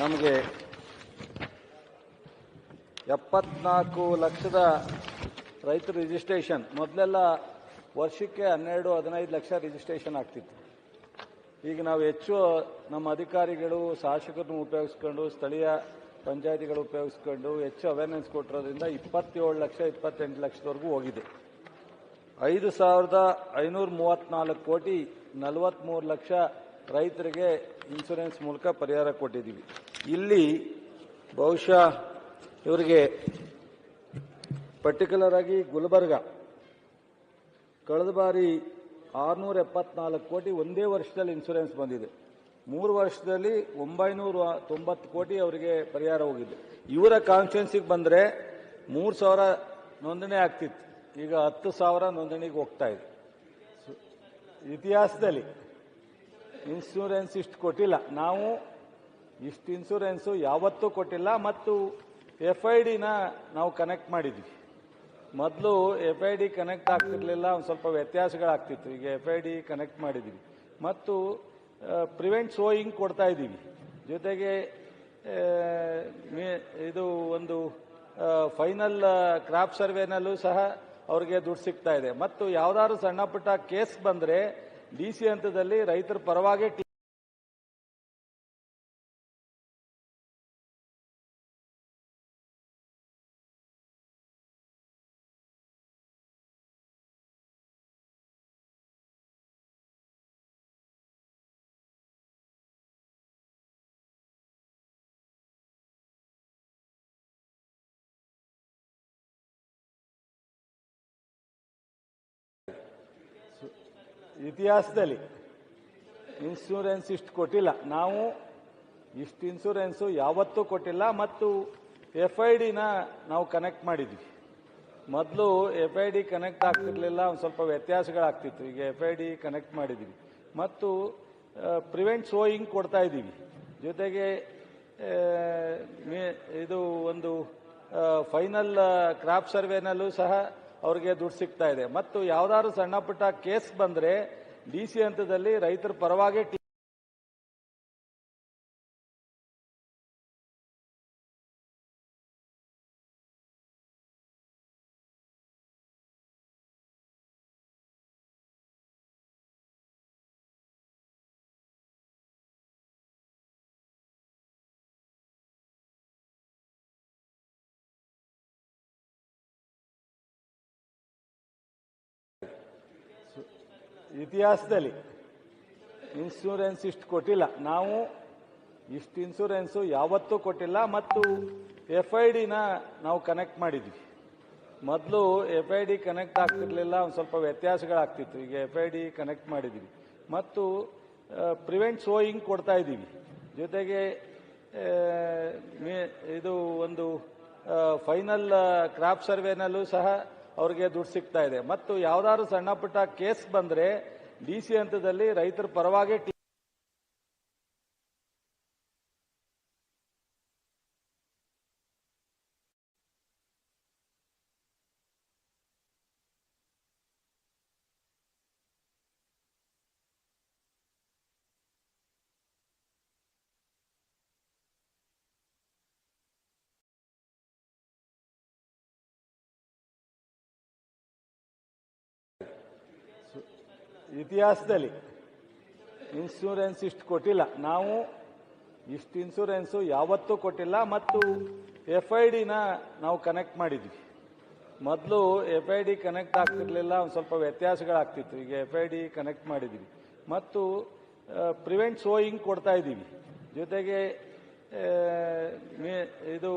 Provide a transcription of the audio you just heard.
ನಮಗೆ ಎಪ್ಪತ್ನಾಲ್ಕು ಲಕ್ಷದ ರೈತ ರಿಜಿಸ್ಟ್ರೇಷನ್ ಮೊದಲೆಲ್ಲ ವರ್ಷಕ್ಕೆ ಹನ್ನೆರಡು, ಹದಿನೈದು ಲಕ್ಷ ರಿಜಿಸ್ಟ್ರೇಷನ್ ಆಗ್ತಿತ್ತು. ಈಗ ನಾವು ಹೆಚ್ಚು ನಮ್ಮ ಅಧಿಕಾರಿಗಳು, ಶಾಸಕರನ್ನು ಉಪಯೋಗಿಸ್ಕೊಂಡು, ಸ್ಥಳೀಯ ಪಂಚಾಯತಿಗಳು ಉಪಯೋಗಿಸ್ಕೊಂಡು ಹೆಚ್ಚು ಅವೇರ್ನೆಸ್ ಕೊಟ್ಟಿರೋದ್ರಿಂದ ಇಪ್ಪತ್ತೇಳು ಲಕ್ಷ, ಇಪ್ಪತ್ತೆಂಟು ಲಕ್ಷದವರೆಗೂ ಹೋಗಿದೆ. ಐದು ಸಾವಿರದ ಐನೂರ ಮೂವತ್ನಾಲ್ಕು ಕೋಟಿ ನಲವತ್ತ್ಮೂರು ಲಕ್ಷ ರೈತರಿಗೆ ಇನ್ಶೂರೆನ್ಸ್ ಮೂಲಕ ಪರಿಹಾರ ಕೊಟ್ಟಿದ್ದೀವಿ. ಇಲ್ಲಿ ಬಹುಶಃ ಇವರಿಗೆ ಪರ್ಟಿಕ್ಯುಲರ್ ಆಗಿ ಗುಲ್ಬರ್ಗ ಕಳೆದ ಬಾರಿ ಆರುನೂರ ಎಪ್ಪತ್ನಾಲ್ಕು ಕೋಟಿ ಒಂದೇ ವರ್ಷದಲ್ಲಿ ಇನ್ಶೂರೆನ್ಸ್ ಬಂದಿದೆ. ಮೂರು ವರ್ಷದಲ್ಲಿ ಒಂಬೈನೂರ ತೊಂಬತ್ತು ಕೋಟಿ ಅವರಿಗೆ ಪರಿಹಾರ ಹೋಗಿದೆ. ಇವರ ಕಾನ್ಸ್ಟಿಟ್ಯೂನ್ಸಿಗೆ ಬಂದರೆ ಮೂರು ಸಾವಿರ ನೋಂದಣಿ ಆಗ್ತಿತ್ತು. ಈಗ ಹತ್ತು ಸಾವಿರ ನೋಂದಣಿಗೆ ಹೋಗ್ತಾ ಇದೆ. ಇತಿಹಾಸದಲ್ಲಿ ಇನ್ಶೂರೆನ್ಸ್ ಇಷ್ಟು ಕೊಟ್ಟಿಲ್ಲ. ನಾವು ಇಷ್ಟು ಇನ್ಸೂರೆನ್ಸು ಯಾವತ್ತೂ ಕೊಟ್ಟಿಲ್ಲ ಮತ್ತು ಎಫ್ ಐ ಡಿನ ನಾವು ಕನೆಕ್ಟ್ ಮಾಡಿದ್ವಿ. ಮೊದಲು ಎಫ್ ಐ ಡಿ ಕನೆಕ್ಟ್ ಆಗ್ತಿರ್ಲಿಲ್ಲ, ಒಂದು ಸ್ವಲ್ಪ ವ್ಯತ್ಯಾಸಗಳಾಗ್ತಿತ್ತು. ಈಗ ಎಫ್ ಐ ಡಿ ಕನೆಕ್ಟ್ ಮಾಡಿದ್ವಿ. ಮತ್ತು ಪ್ರಿವೆಂಟ್ ಸೋಯಿಂಗ್ ಕೊಡ್ತಾ ಇದ್ದೀವಿ. ಜೊತೆಗೆ ಇದು ಒಂದು ಫೈನಲ್ ಕ್ರಾಪ್ ಸರ್ವೆನಲ್ಲೂ ಸಹ ಅವ್ರಿಗೆ ದುಡ್ಡು ಸಿಗ್ತಾ ಇದೆ. ಮತ್ತು ಯಾವ್ದಾದ್ರು ಸಣ್ಣ ಪುಟ್ಟ ಕೇಸ್ ಬಂದರೆ ಡಿ ಸಿ ಹಂತದಲ್ಲಿ ರೈತರ ಪರವಾಗಿ ಇತಿಹಾಸದಲ್ಲಿ ಇನ್ಶೂರೆನ್ಸ್ ಇಷ್ಟು ಕೊಟ್ಟಿಲ್ಲ. ನಾವು ಇಷ್ಟು ಇನ್ಶೂರೆನ್ಸು ಯಾವತ್ತೂ ಕೊಟ್ಟಿಲ್ಲ ಮತ್ತು ಎಫ್ ಐ ಡಿನ ನಾವು ಕನೆಕ್ಟ್ ಮಾಡಿದ್ವಿ. ಮೊದಲು ಎಫ್ ಐ ಡಿ ಕನೆಕ್ಟ್ ಆಗ್ತಿರ್ಲಿಲ್ಲ, ಒಂದು ಸ್ವಲ್ಪ ವ್ಯತ್ಯಾಸಗಳಾಗ್ತಿತ್ತು. ಈಗ ಎಫ್ ಐ ಡಿ ಕನೆಕ್ಟ್ ಮಾಡಿದ್ದೀವಿ ಮತ್ತು ಪ್ರಿವೆಂಟ್ ಸೋಯಿಂಗ್ ಕೊಡ್ತಾ ಇದ್ದೀವಿ. ಜೊತೆಗೆ ಇದು ಒಂದು ಫೈನಲ್ ಕ್ರಾಪ್ ಸರ್ವೆನಲ್ಲೂ ಸಹ ಅವ್ರಿಗೆ ದುಡ್ಡು ಸಿಗ್ತಾ ಇದೆ. ಮತ್ತು ಯಾವ್ದಾದ್ರು ಸಣ್ಣ ಪುಟ್ಟ ಕೇಸ್ ಬಂದ್ರೆ ಡಿ ಸಿ ಹಂತದಲ್ಲಿ ರೈತರ ಪರವಾಗಿ ಇತಿಹಾಸದಲ್ಲಿ ಇನ್ಶೂರೆನ್ಸ್ ಇಷ್ಟು ಕೊಟ್ಟಿಲ್ಲ. ನಾವು ಇಷ್ಟು ಇನ್ಶೂರೆನ್ಸು ಯಾವತ್ತೂ ಕೊಟ್ಟಿಲ್ಲ ಮತ್ತು ಎಫ್ ಐ ಡಿನ ನಾವು ಕನೆಕ್ಟ್ ಮಾಡಿದ್ವಿ. ಮೊದಲು ಎಫ್ ಐ ಡಿ ಕನೆಕ್ಟ್ ಆಗ್ತಿರ್ಲಿಲ್ಲ, ಒಂದು ಸ್ವಲ್ಪ ವ್ಯತ್ಯಾಸಗಳಾಗ್ತಿತ್ತು. ಈಗ ಎಫ್ ಐ ಡಿ ಕನೆಕ್ಟ್ ಮಾಡಿದ್ವಿ. ಮತ್ತು ಪ್ರಿವೆಂಟ್ ಸೋಯಿಂಗ್ ಕೊಡ್ತಾ ಇದ್ದೀವಿ. ಜೊತೆಗೆ ಇದು ಒಂದು ಫೈನಲ್ ಕ್ರಾಪ್ ಸರ್ವೆನಲ್ಲೂ ಸಹ ಅವ್ರಿಗೆ ದುಡ್ಡು ಸಿಗ್ತಾ ಇದೆ. ಮತ್ತು ಯಾವ್ದಾದ್ರು ಸಣ್ಣ ಪುಟ್ಟ ಕೇಸ್ ಬಂದ್ರೆ, ಡಿ ಸಿ ಹಂತದಲ್ಲಿ ರೈತರ ಪರವಾಗಿ ಇತಿಹಾಸದಲ್ಲಿ ಇನ್ಶೂರೆನ್ಸ್ ಇಷ್ಟು ಕೊಟ್ಟಿಲ್ಲ. ನಾವು ಇಷ್ಟು ಇನ್ಶೂರೆನ್ಸು ಯಾವತ್ತೂ ಕೊಟ್ಟಿಲ್ಲ ಮತ್ತು ಎಫ್ ಐ ಡಿನ ನಾವು ಕನೆಕ್ಟ್ ಮಾಡಿದ್ವಿ. ಮೊದಲು ಎಫ್ ಐ ಡಿ ಕನೆಕ್ಟ್ ಆಗ್ತಿರ್ಲಿಲ್ಲ, ಒಂದು ಸ್ವಲ್ಪ ವ್ಯತ್ಯಾಸಗಳಾಗ್ತಿತ್ತು. ಈಗ ಎಫ್ ಐ ಡಿ ಕನೆಕ್ಟ್ ಮಾಡಿದ್ವಿ. ಮತ್ತು ಪ್ರಿವೆಂಟ್ ಸೋಯಿಂಗ್ ಕೊಡ್ತಾ ಇದ್ದೀವಿ. ಜೊತೆಗೆ ಇದು